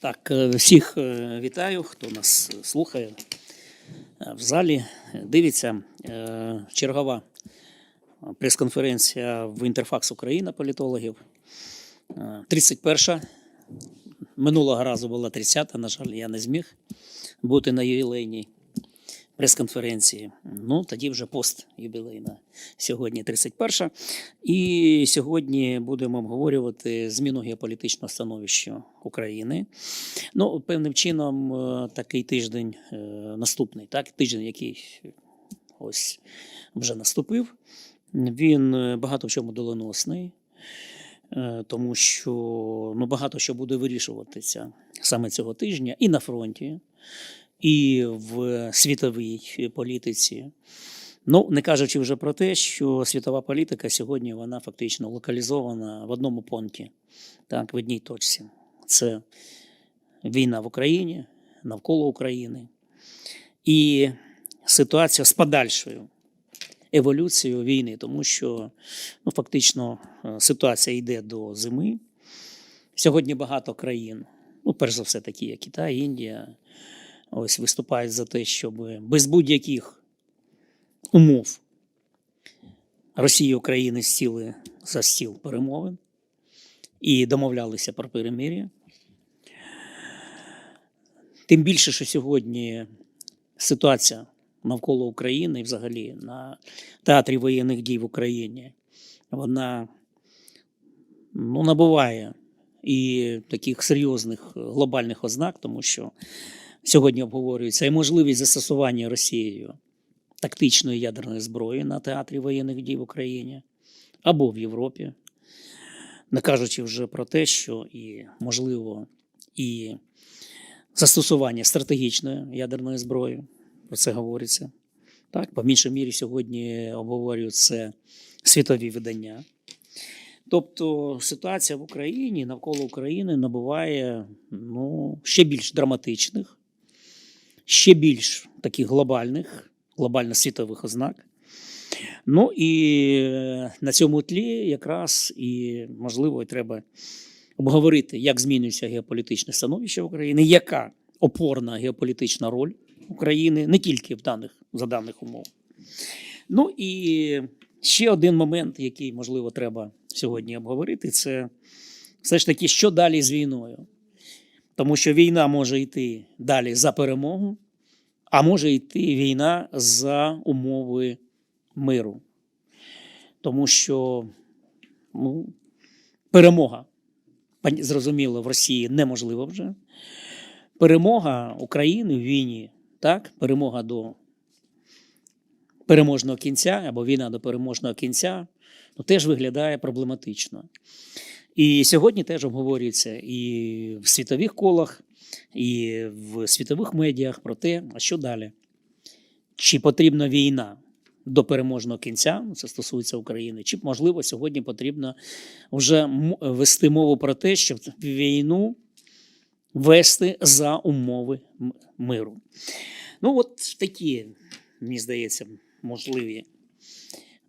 Так, е, всіх е, вітаю, хто нас слухає е, в залі. Дивіться, чергова прес-конференція в Інтерфакс Україна політологів. 31-ша. минулого разу була 30-та, на жаль, я не зміг бути на ювілейній прес-конференції. Ну, тоді вже пост ювілейна. Сьогодні 31. І сьогодні будемо обговорювати зміну геополітичного становища України. Ну, певним чином, е, такий тиждень е, наступний, так, тиждень, який ось вже наступив. Він е, багато в чому доленосний, тому що ну, багато що буде вирішуватися саме цього тижня і на фронті, і в світовій політиці. Ну, не кажучи вже про те, що світова політика сьогодні вона фактично локалізована в одному понті, так, в одній точці. Це війна в Україні, навколо України, і ситуація з подальшою еволюцією війни, тому що ну, фактично е, ситуація йде до зими. Сьогодні багато країн, ну, перш за все, такі як Китай, Індія, ось виступають за те, щоб без будь-яких умов Росії і України сіли за стіл перемовин і домовлялися про перемир'я. Тим більше, що сьогодні ситуація навколо України і взагалі на театрі воєнних дій в Україні, вона ну, набуває і таких серйозних глобальних ознак, тому що сьогодні обговорюється і можливість застосування Росією тактичної ядерної зброї на театрі воєнних дій в Україні або в Європі, не кажучи вже про те, що і можливо і застосування стратегічної ядерної зброї, про це говориться. Так, по меншій мірі сьогодні обговорюють це світові видання. Тобто ситуація в Україні навколо України набуває ну, ще більш драматичних, ще більш таких глобальних, глобально світових ознак. Ну і е, на цьому тлі якраз і можливо і треба обговорити, як змінюється геополітичне становище України, яка опорна геополітична роль України не тільки в даних за даних умов. Ну і ще один момент, який можливо треба сьогодні обговорити, це все ж таки, що далі з війною. Тому що війна може йти далі за перемогу, а може йти війна за умови миру. Тому що ну, перемога, зрозуміло, в Росії неможлива вже. Перемога України в війні, так, перемога до переможного кінця або війна до переможного кінця, ну, теж виглядає проблематично. І сьогодні теж обговорюється і в світових колах, і в світових медіях про те, а що далі? Чи потрібна війна до переможного кінця? Ну, Це стосується України, чи можливо сьогодні потрібно вже вести мову про те, щоб війну вести за умови миру. Ну, от такі, мені здається, можливі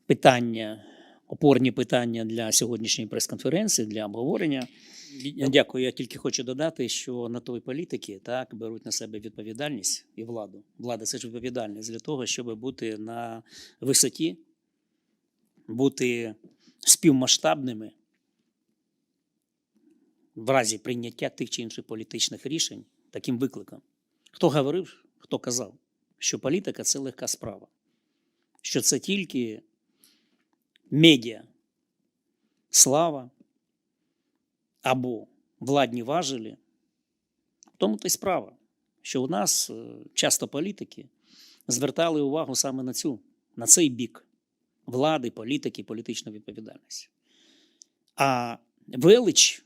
питання, опорні питання для сьогоднішньої прес-конференції, для обговорення. Дякую. Я тільки хочу додати, що на той політики так беруть на себе відповідальність і владу. Влада це ж відповідальність для того, щоб бути на висоті, бути співмасштабними в разі прийняття тих чи інших політичних рішень таким викликом. Хто говорив, хто казав, що політика це легка справа, що це тільки медіа, слава або владні важелі. В тому то й справа, що у нас е, часто політики звертали увагу саме на цю, на цей бік влади, політики, політичної відповідальності. А велич,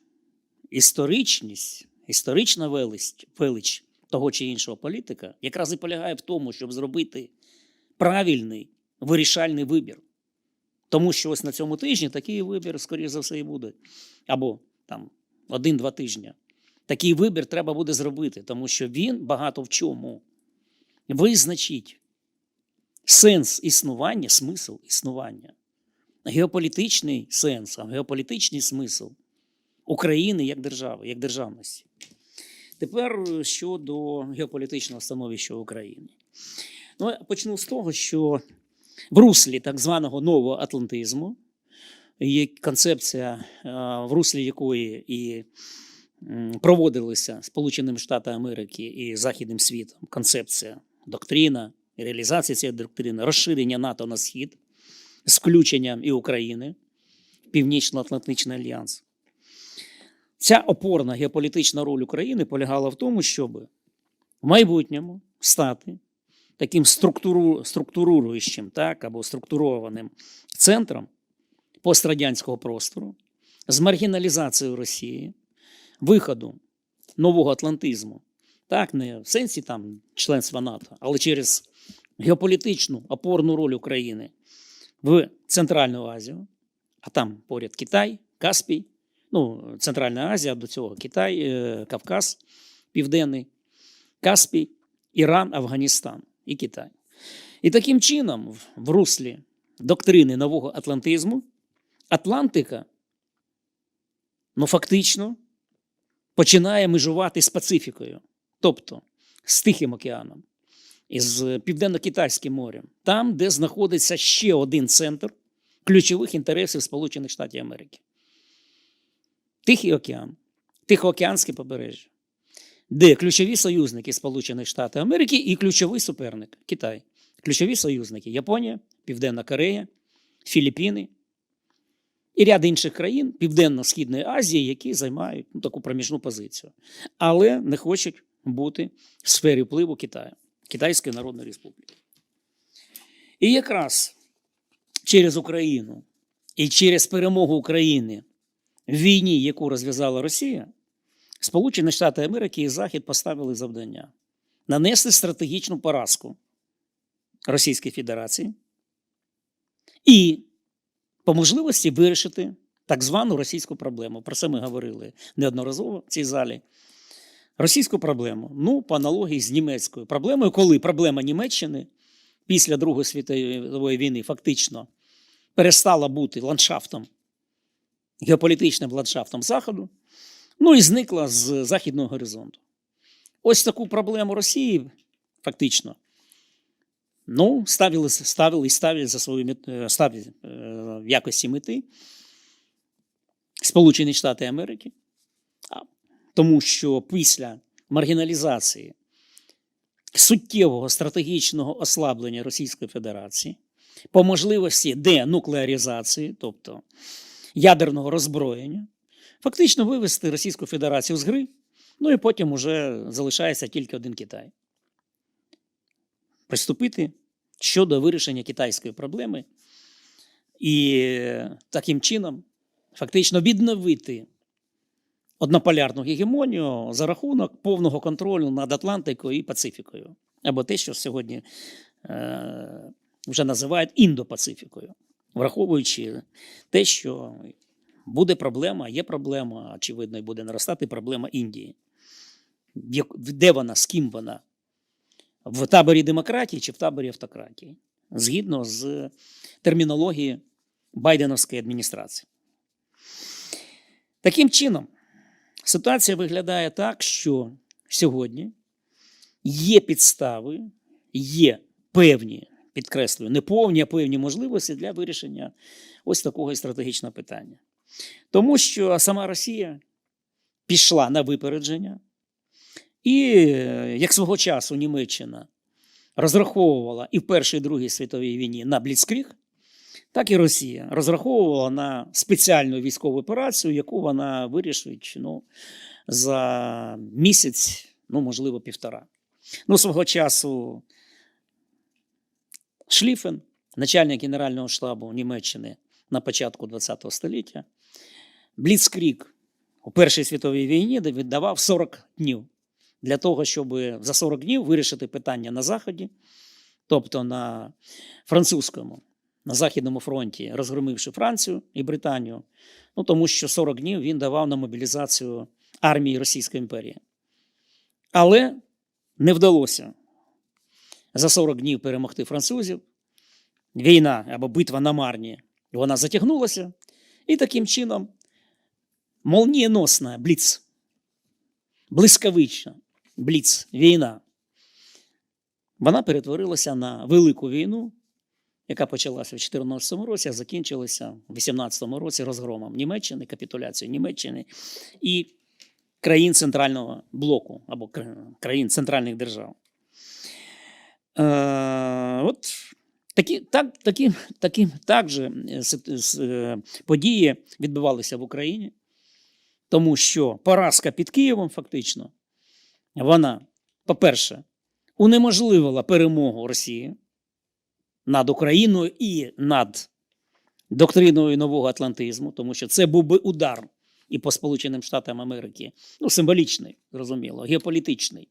історичність, історична велич, велич того чи іншого політика якраз і полягає в тому, щоб зробити правильний вирішальний вибір. Тому що ось на цьому тижні такий вибір, скоріш за все, і буде. Або там один-два тижні. Такий вибір треба буде зробити, тому що він багато в чому визначить сенс існування, смисл існування, геополітичний сенс, геополітичний смисл України як держави, як державності. Тепер щодо геополітичного становища України. Ну, я почну з того, що в руслі так званого нового атлантизму є концепція, е, в руслі якої і проводилися Сполученими Штатами Америки і Західним світом концепція, доктрина, реалізація цієї доктрини, розширення НАТО на схід з включенням і України, Північно-Атлантичний альянс. Ця опорна геополітична роль України полягала в тому, щоб в майбутньому стати таким структуру, структуруючим так, або структурованим центром пострадянського простору з маргіналізацією Росії, виходу нового атлантизму, так, не в сенсі там членства НАТО, але через геополітичну опорну роль України в Центральну Азію, а там поряд Китай, Каспій, ну, Центральна Азія, до цього Китай, е, Кавказ, Південний, Каспій, Іран, Афганістан і Китай. І таким чином, в- руслі доктрини нового атлантизму, Атлантика, ну, фактично, починає межувати з Пацифікою, тобто з Тихим океаном з Південно-Китайським морем, там, де знаходиться ще один центр ключових інтересів Сполучених Штатів Америки. Тихий океан, Тихоокеанське побережжя, де ключові союзники Сполучених Штатів Америки і ключовий суперник Китай. Ключові союзники Японія, Південна Корея, Філіппіни і ряд інших країн Південно-Східної Азії, які займають ну, таку проміжну позицію, але не хочуть бути в сфері впливу Китаю, Китайської Народної Республіки. І якраз через Україну і через перемогу України в війні, яку розв'язала Росія, Сполучені Штати Америки і Захід поставили завдання нанести стратегічну поразку Російській Федерації і по можливості вирішити так звану російську проблему. Про це ми говорили неодноразово в цій залі. Російську проблему, ну, по аналогії з німецькою проблемою, коли проблема Німеччини після Другої світової війни фактично перестала бути ландшафтом, геополітичним ландшафтом Заходу, ну і зникла з західного горизонту. Ось таку проблему Росії фактично ну, ставили, ставили і ставили за свою е, ставили, е, в якості мети Сполучені Штати Америки, тому що після маргіналізації суттєвого стратегічного ослаблення Російської Федерації, по можливості денуклеаризації, тобто ядерного роззброєння, фактично вивести Російську Федерацію з гри, ну і потім уже залишається тільки один Китай. Приступити щодо вирішення китайської проблеми і таким чином фактично відновити однополярну гегемонію за рахунок повного контролю над Атлантикою і Пацифікою, або те, що сьогодні е, вже називають індопацифікою, враховуючи те, що буде проблема, є проблема, очевидно, і буде наростати проблема Індії. Де вона, з ким вона? В таборі демократії чи в таборі автократії? Згідно з термінології Байденовської адміністрації. Таким чином, ситуація виглядає так, що сьогодні є підстави, є певні, підкреслюю, не повні, а певні можливості для вирішення ось такого і стратегічного питання. Тому що сама Росія пішла на випередження, і е, як свого часу Німеччина розраховувала і в Першій і Другій світовій війні на Бліцкріг, так і Росія розраховувала на спеціальну військову операцію, яку вона вирішить ну, за місяць, ну, можливо, півтора. Ну, свого часу Шліфен, начальник Генерального штабу Німеччини на початку ХХ століття, Бліцкріг у Першій світовій війні віддавав 40 днів для того, щоб за 40 днів вирішити питання на Заході, тобто на французькому, на Західному фронті, розгромивши Францію і Британію, ну тому що 40 днів він давав на мобілізацію армії Російської імперії. Але не вдалося за 40 днів перемогти французів. Війна або битва на Марні, вона затягнулася, і таким чином молнієносна бліц блискавична бліц війна, вона перетворилася на велику війну, яка почалася в 2014 році, а закінчилася в 2018 році розгромом Німеччини, капітуляцією Німеччини і країн центрального блоку або країн центральних держав. Е, от такі, так, такі, такі так же е, е, події відбувалися в Україні, тому що поразка під Києвом фактично, вона, по-перше, унеможливила перемогу Росії над Україною і над доктриною нового атлантизму, тому що це був би удар і по Сполученим Штатам Америки, ну, символічний, зрозуміло, геополітичний,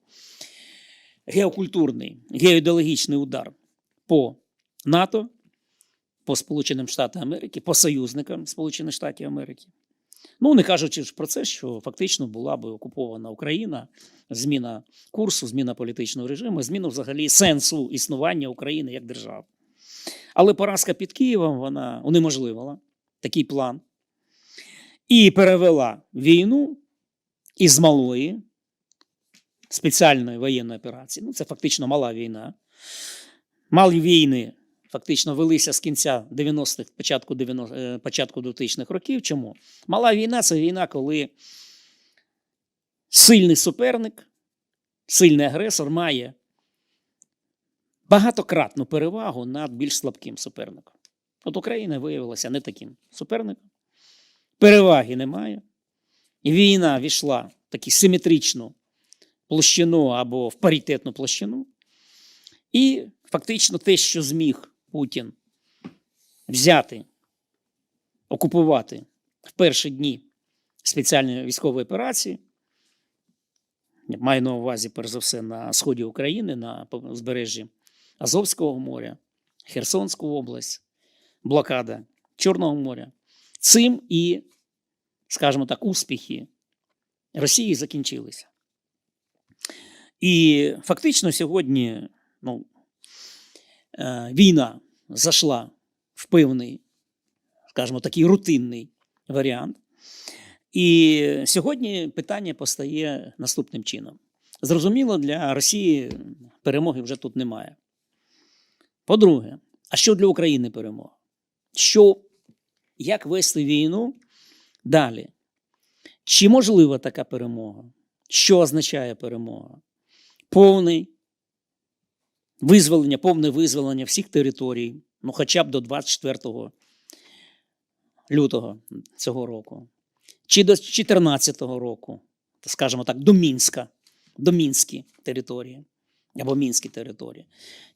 геокультурний, геоідеологічний удар по НАТО, по Сполученим Штатам Америки, по союзникам Сполучених Штатів Америки. Ну, не кажучи ж про це, що фактично була би окупована Україна, зміна курсу, зміна політичного режиму, зміна взагалі сенсу існування України як держави. Але поразка під Києвом вона унеможливила такий план і перевела війну із малої спеціальної воєнної операції. Ну, це фактично мала війна. Малі війни фактично велися з кінця 90-х, початку 90, е, початку 2000-х років. Чому? Мала війна це війна, коли сильний суперник, сильний агресор має багатократну перевагу над більш слабким суперником. От Україна виявилася не таким суперником. Переваги немає. І війна війшла в таку симетричну площину або в паритетну площину. І фактично те, що зміг Путін взяти, окупувати в перші дні спеціальної військової операції, маю на увазі, перш за все, на сході України, на узбережжі Азовського моря, Херсонську область, блокада Чорного моря. Цим і, скажімо так, успіхи Росії закінчилися. І фактично сьогодні ну, війна зайшла в певний, скажімо, такий рутинний варіант. І сьогодні питання постає наступним чином. Зрозуміло, для Росії перемоги вже тут немає. По-друге, а що для України перемога? Що, як вести війну далі? Чи можлива така перемога? Що означає перемога? Повний визволення, повне визволення всіх територій, ну хоча б до 24 лютого цього року, чи до 2014 року, скажімо так, до Мінська, до Мінські території або Мінські території,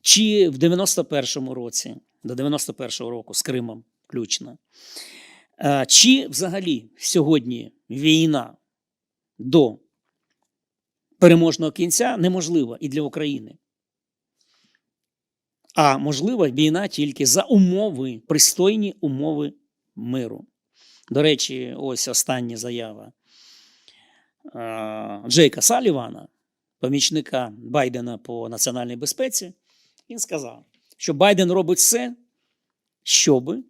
чи в 91-му році, до 91-го року з Кримом включно, чи взагалі сьогодні війна до переможного кінця неможлива і для України. А можлива війна тільки за умови, пристойні умови миру. До речі, ось остання заява Джейка Салівана, помічника Байдена по національній безпеці. Він сказав, що Байден робить все, щоби,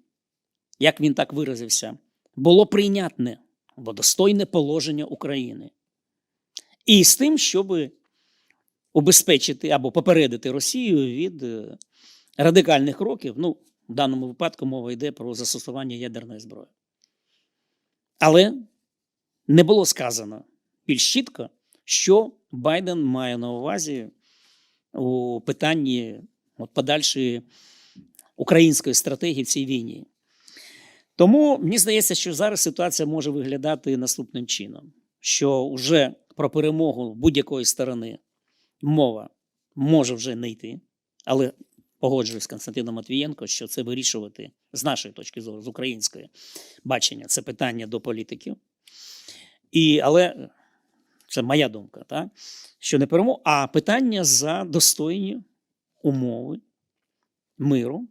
як він так виразився, було прийнятне або достойне положення України. І з тим, щоб убезпечити або попередити Росію від е, радикальних кроків. Ну, в даному випадку мова йде про застосування ядерної зброї. Але не було сказано більш чітко, що Байден має на увазі у питанні от, подальшої української стратегії в цій війні. Тому мені здається, що зараз ситуація може виглядати наступним чином: що вже про перемогу будь-якої сторони мова може вже не йти, але погоджуюсь з Константином Матвієнко, що це вирішувати з нашої точки зору, з української бачення, це питання до політиків. І, але це моя думка, так? що не перемога, а питання за достойні умови миру,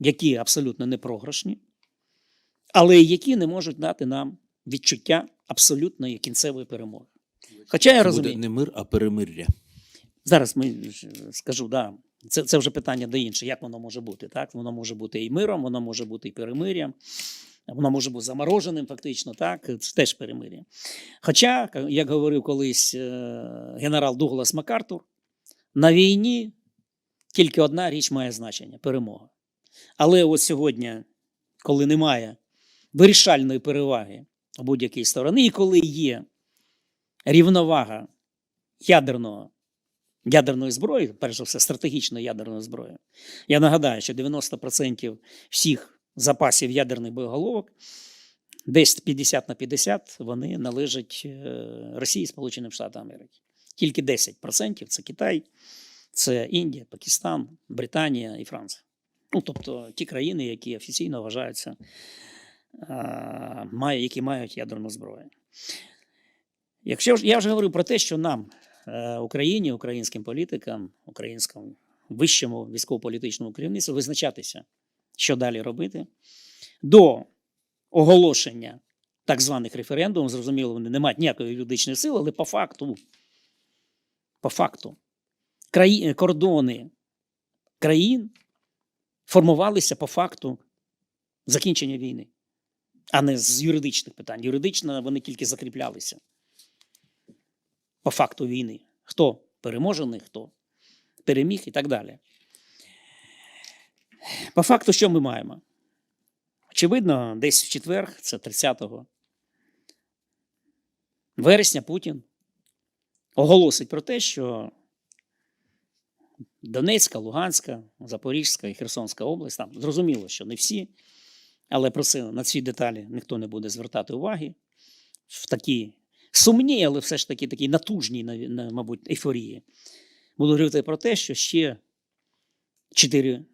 які абсолютно не програшні, але які не можуть дати нам відчуття абсолютної кінцевої перемоги. Хоча я розумію, буде не мир, а перемир'я. Зараз ми скажу, да, це, це вже питання до інше, як воно може бути. Так? Воно може бути і миром, воно може бути і перемир'ям. Воно може бути замороженим, фактично, так, це теж перемир'я. Хоча, як говорив колись е, генерал Дуглас Макартур, на війні тільки одна річ має значення перемога. Але от сьогодні, коли немає вирішальної переваги будь-якій сторони, і коли є рівновага ядерного, ядерної зброї, перш за все, стратегічної ядерної зброї, я нагадаю, що 90% всіх запасів ядерних боєголовок, десь 50 на 50, вони належать е, Росії і Сполученим Штатам Америки. Тільки 10% це Китай, це Індія, Пакистан, Британія і Франція. Ну, тобто ті країни, які офіційно вважаються, має- які мають ядерну зброю. Якщо я вже говорив про те, що нам, е, Україні, українським політикам, українському вищому військово-політичному керівництву визначатися, що далі робити, до оголошення так званих референдумів, зрозуміло, вони не мають ніякої юридичної сили, але по факту, по факту, краї, кордони країн формувалися по факту закінчення війни, а не з юридичних питань. Юридично вони тільки закріплялися по факту війни. Хто переможений, хто переміг і так далі. По факту, що ми маємо? Очевидно, десь в четвер, це 30 вересня, Путін оголосить про те, що Донецька, Луганська, Запорізька і Херсонська область, там зрозуміло, що не всі, але про це на ці деталі ніхто не буде звертати уваги. В такій сумній, але все ж таки такій натужній, мабуть, ейфорії. Буду говорити про те, що ще чотири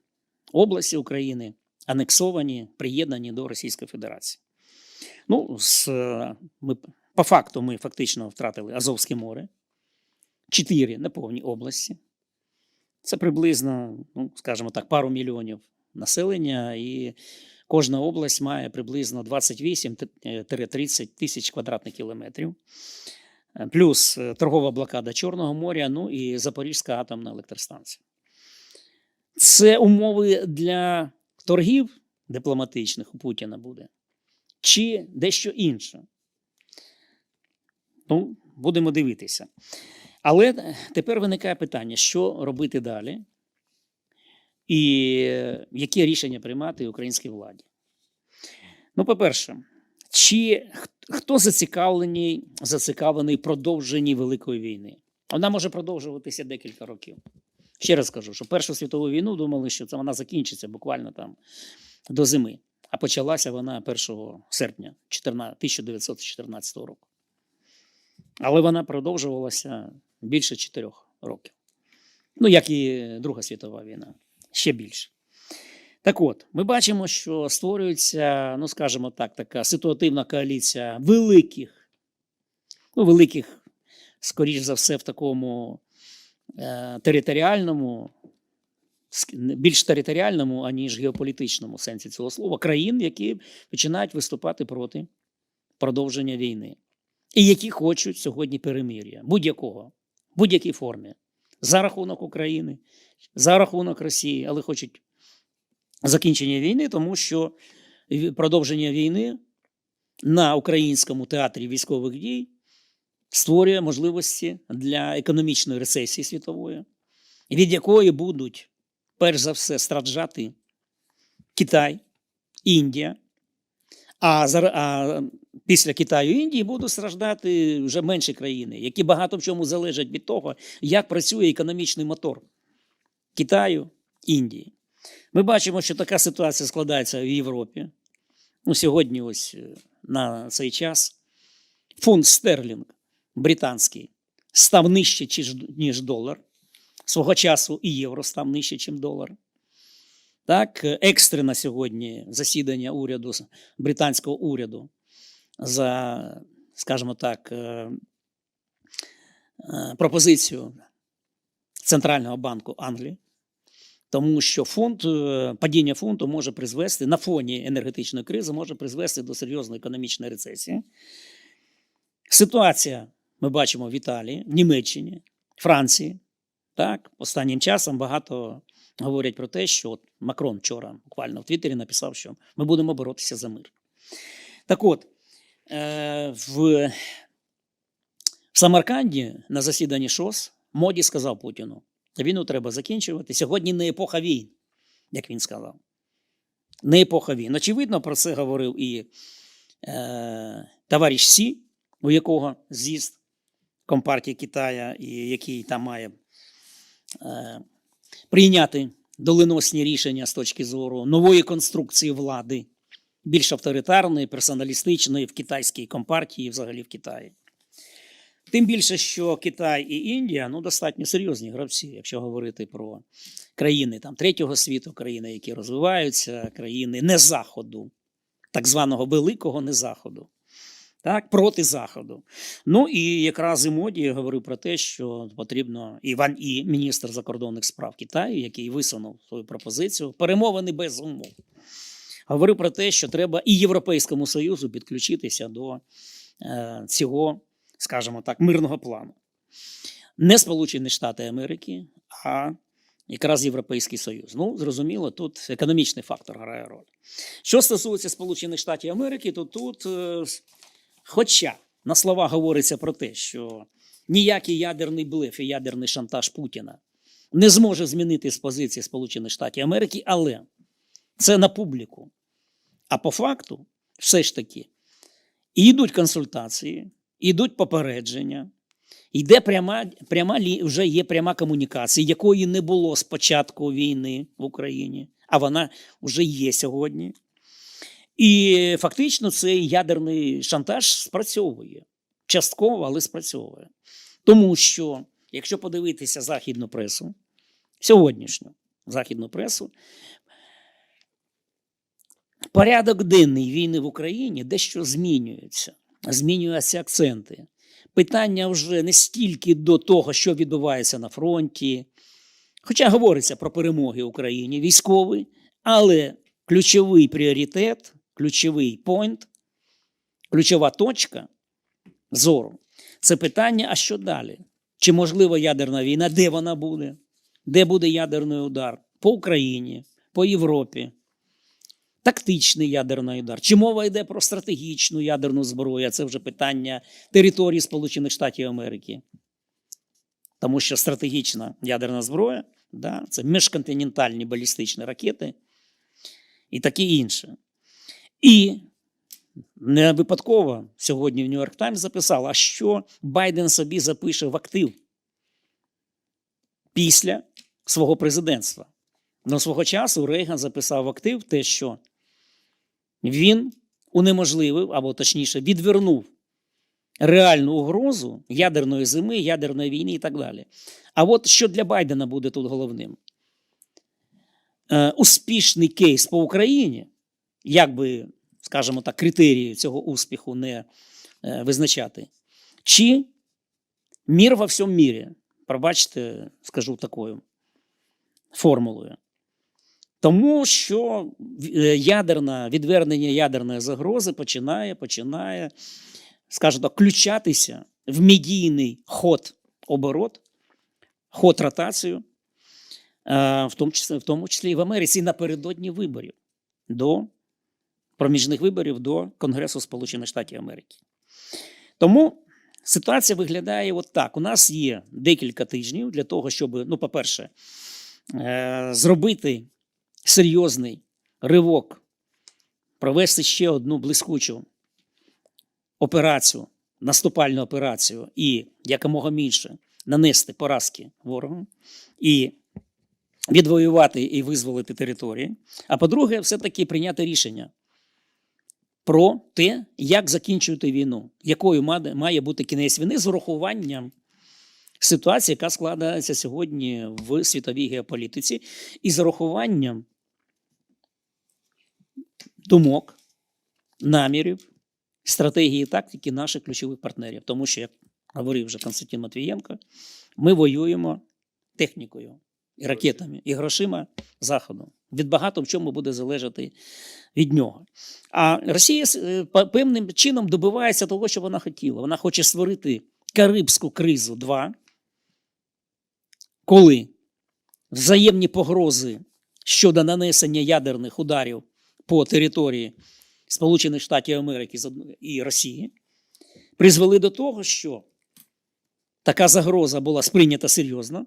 області України анексовані, приєднані до Російської Федерації. Ну, з, е, ми, по факту ми фактично втратили Азовське море, чотири неповні області. Це приблизно, ну, скажімо так, пару мільйонів населення, і кожна область має приблизно 28-30 тисяч квадратних кілометрів. Е, Плюс е, торгова блокада Чорного моря, ну і Запорізька атомна електростанція. Це умови для торгів дипломатичних у Путіна буде, чи дещо інше. Ну, будемо дивитися. Але е, тепер виникає питання, що робити далі, і е, які рішення приймати українській владі. Ну, по-перше, чи хто зацікавлений, зацікавлений продовженні Великої війни? Вона може продовжуватися декілька років. Ще раз кажу, що Першу світову війну думали, що це вона закінчиться буквально там до зими. А почалася вона 1 серпня 1914 року. Але вона продовжувалася більше чотирьох років. Ну, як і Друга світова війна, ще більше. Так от, ми бачимо, що створюється, ну скажімо так, така ситуативна коаліція великих, ну, великих, скоріш за все, в такому е, територіальному, більш територіальному, аніж геополітичному сенсі цього слова, країн, які починають виступати проти продовження війни. І які хочуть сьогодні перемир'я будь-якого, будь-якій формі, за рахунок України, за рахунок Росії, але хочуть закінчення війни, тому що продовження війни на українському театрі військових дій створює можливості для економічної рецесії світової, від якої будуть перш за все страждати Китай, Індія. А, а після Китаю і Індії будуть страждати вже менші країни, які багато в чому залежать від того, як працює економічний мотор Китаю, Індії. Ми бачимо, що така ситуація складається в Європі. Ну, сьогодні, ось е, на цей час, фунт стерлінг британський став нижче, ніж долар. Свого часу і євро став нижче, ніж долар. Так, е, екстрене сьогодні засідання уряду, британського уряду за, скажімо так, е, е, пропозицію Центрального банку Англії, тому що фунт, е, падіння фунту може призвести на фоні енергетичної кризи, може призвести до серйозної економічної рецесії. Ситуація ми бачимо в Італії, Німеччині, Франції. Так, останнім часом багато говорять про те, що от Макрон вчора буквально в Твіттері написав, що ми будемо боротися за мир. Так от, в, в Самарканді на засіданні ШОС Моді сказав Путіну: війну треба закінчувати. Сьогодні не епоха війн, як він сказав. Не епоха війн. Очевидно, про це говорив і е, товариш Сі, у якого з'їзд Компартії Китая, і який там має е, прийняти доленосні рішення з точки зору нової конструкції влади, більш авторитарної, персоналістичної в китайській компартії, взагалі в Китаї. Тим більше, що Китай і Індія ну, достатньо серйозні гравці, якщо говорити про країни там, третього світу, країни, які розвиваються, країни не заходу, так званого великого не заходу. Так, проти заходу. Ну і якраз і моді говорив про те, що потрібно і Ван І, міністр закордонних справ Китаю, який висунув свою пропозицію, перемовини без умов. Говорив про те, що треба і Європейському Союзу підключитися до е, цього, скажімо так, мирного плану. Не Сполучені Штати Америки, а якраз Європейський Союз. Ну, зрозуміло, тут економічний фактор грає роль. Що стосується Сполучених Штатів Америки, то тут. Е, Хоча на слова говориться про те, що ніякий ядерний блеф і ядерний шантаж Путіна не зможе змінити з позиції Сполучених Штатів Америки, але це на публіку. А по факту, все ж таки, йдуть консультації, йдуть попередження, йде пряма, пряма вже є пряма комунікація, якої не було з початку війни в Україні, а вона вже є сьогодні. І фактично цей ядерний шантаж спрацьовує частково, але спрацьовує. Тому що, якщо подивитися західну пресу, сьогоднішню західну пресу, порядок денний війни в Україні дещо змінюється, змінюються акценти. Питання вже не стільки до того, що відбувається на фронті, хоча говориться про перемоги Україні військові, але ключовий пріоритет ключовий пойнт, ключова точка зору це питання: а що далі? Чи можлива ядерна війна? Де вона буде? Де буде ядерний удар? По Україні, по Європі. Тактичний ядерний удар. Чи мова йде про стратегічну ядерну зброю? А Це вже питання території Сполучених Штатів Америки. Тому що стратегічна ядерна зброя да, це міжконтинентальні балістичні ракети і таке інше. І не випадково сьогодні в Нью-Йорк Таймс записав, а що Байден собі запише в актив після свого президентства. Но свого часу Рейган записав в актив те, що він унеможливив, або точніше, відвернув реальну угрозу ядерної зими, ядерної війни і так далі. А от що для Байдена буде тут головним? Е, успішний кейс по Україні як би, скажімо так, критерії цього успіху не е, визначати, чи мір во всьому мірі, пробачте, скажу такою формулою. Тому що е, ядерна, відвернення ядерної загрози починає, починає, скажімо так, включатися в медійний ход оборот, ход ротацію, е, в тому числі в тому числі і в Америці напередодні виборів до проміжних виборів до Конгресу Сполучених Штатів Америки. Тому ситуація виглядає от так: у нас є декілька тижнів для того, щоб, ну, по-перше, е, зробити серйозний ривок, провести ще одну блискучу операцію, наступальну операцію і якомога більше нанести поразки ворогу і відвоювати і визволити території. А по-друге, все-таки прийняти рішення про те, як закінчувати війну, якою має бути кінець війни з урахуванням ситуації, яка складається сьогодні в світовій геополітиці, і з урахуванням думок, намірів, стратегії і тактики наших ключових партнерів. Тому що, як говорив вже Константин Матвієнко, ми воюємо технікою, і ракетами, і грошима Заходу. Від багато в чому буде залежати від нього. А Росія е, певним чином добивається того, що вона хотіла. Вона хоче створити Карибську кризу 2, коли взаємні погрози щодо нанесення ядерних ударів по території Сполучених Штатів Америки і Росії призвели до того, що така загроза була сприйнята серйозно.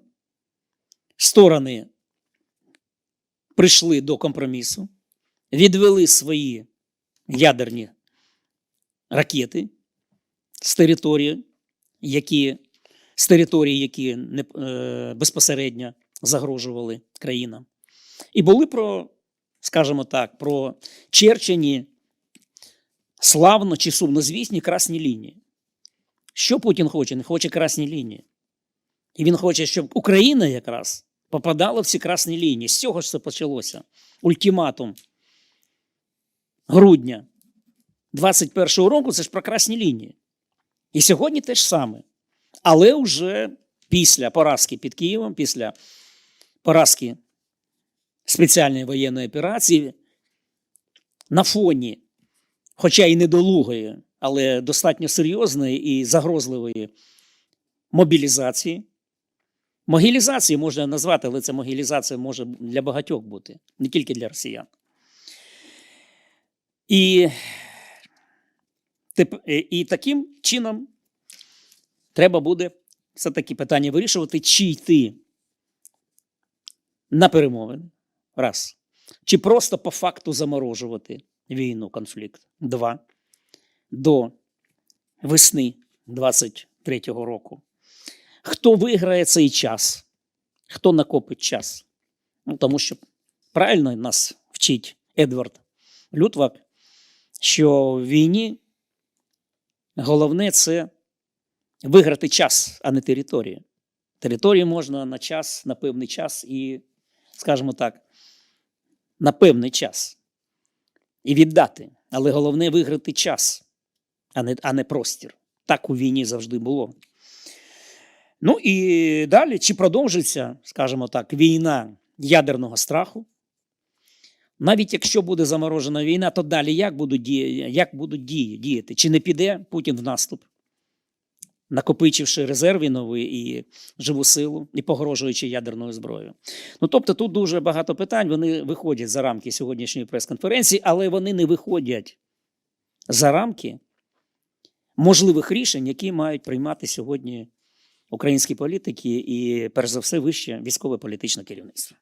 Сторони прийшли до компромісу, відвели свої ядерні ракети з території, які, з території, які не, е, безпосередньо загрожували країнам. І були про, скажімо так, про черчені славно чи сумнозвісні красні лінії. Що Путін хоче? Не хоче красні лінії. І він хоче, щоб Україна якраз попадала в ці красні лінії. З цього ж це почалося. Ультиматум грудня 21-го року це ж про красні лінії. І сьогодні те ж саме. Але вже після поразки під Києвом, після поразки спеціальної воєнної операції, на фоні, хоча і недолугої, але достатньо серйозної і загрозливої мобілізації. Могілізації можна назвати, але це могілізація може для багатьох бути, не тільки для росіян. І, і таким чином треба буде все-таки питання вирішувати, чи йти на перемовини. Раз. Чи просто по факту заморожувати війну, конфлікт. Два. До весни 23-го року. Хто виграє цей час? Хто накопить час? Ну, тому що правильно нас вчить Едвард Лютвак, що в війні головне це виграти час, а не територію. Територію можна на час, на певний час і, скажімо так, на певний час і віддати. Але головне виграти час, а не, а не простір. Так у війні завжди було. Ну і далі, чи продовжиться, скажімо так, війна ядерного страху? Навіть якщо буде заморожена війна, то далі як будуть дії, як будуть діяти? Чи не піде Путін в наступ, накопичивши резерви нові і живу силу, і погрожуючи ядерною зброєю? Ну тобто тут дуже багато питань. Вони виходять за рамки сьогоднішньої прес-конференції, але вони не виходять за рамки можливих рішень, які мають приймати сьогодні українські політики і, перш за все, вище військове політичне керівництво.